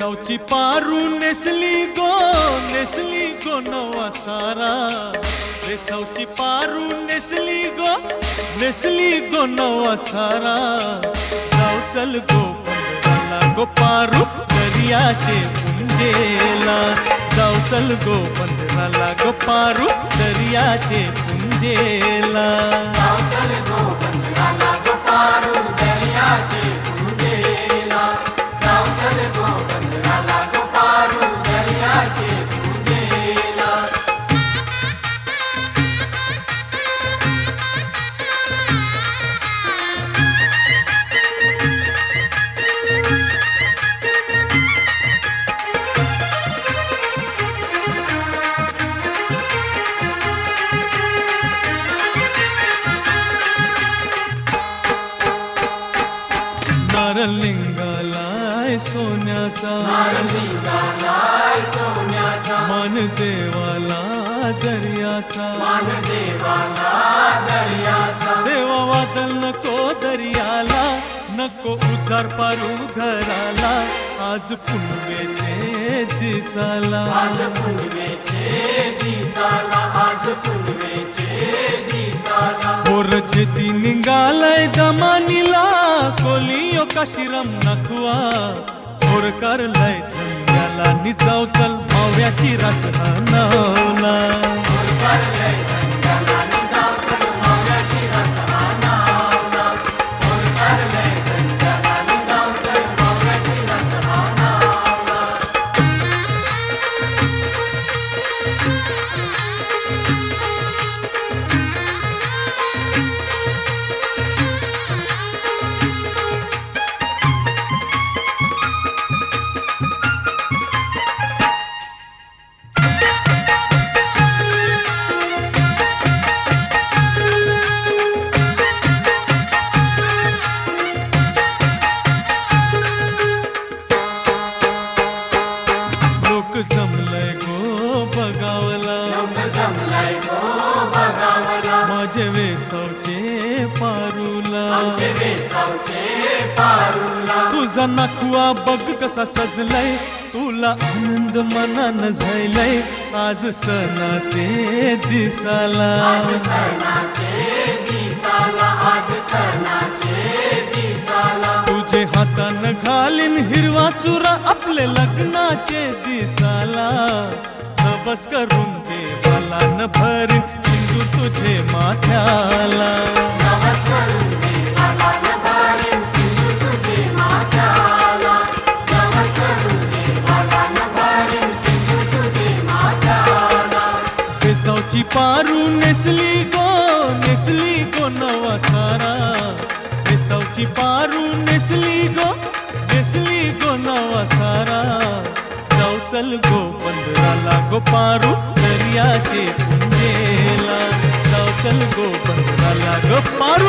सावची पारू नेसली गो नेसली गो नवा सारा. बेसावची पारू नेसली गो नेसली गो नवा सारा. जाऊ चल गो पंधराला गो पारू दर्याचे पुंजेला. जाऊ चल गो पंधराला गो पारू दर्याचे पुंजेला नारलिंगालाय सोन्याचा. मन देवाला दर्याचा देवा वादल नको दर्याला नको उजार पारू घराला. आज पुनवेचे दिसाला. पोरचे ती निघालय जमानीला. कोलियो काशिरम नखवा थोरकार लय धंद्याला निजाव चल माव्याची रस नवला बगावला माझे वेसावचे पारूला. तुझा नाकुआ बघ कसा सजलाय. तुला आनंद मनान झालय. आज सणाचे दिसाला तुझे हातान घालीन हिरवा चुरा आपले लग्नाचे दिसाला नबस करून दे मला न भरीन हिंदू तुझे माथ्याला. केसावची पारू नेसली गो नेसली गो नवा सारा. केसावची पारू नेसली गो नेसली गो नवा सारा. जाऊ चल गो पंधराला गो पारू दर्याचे पुंजेला जाऊ चल गो पंधराला गो पारू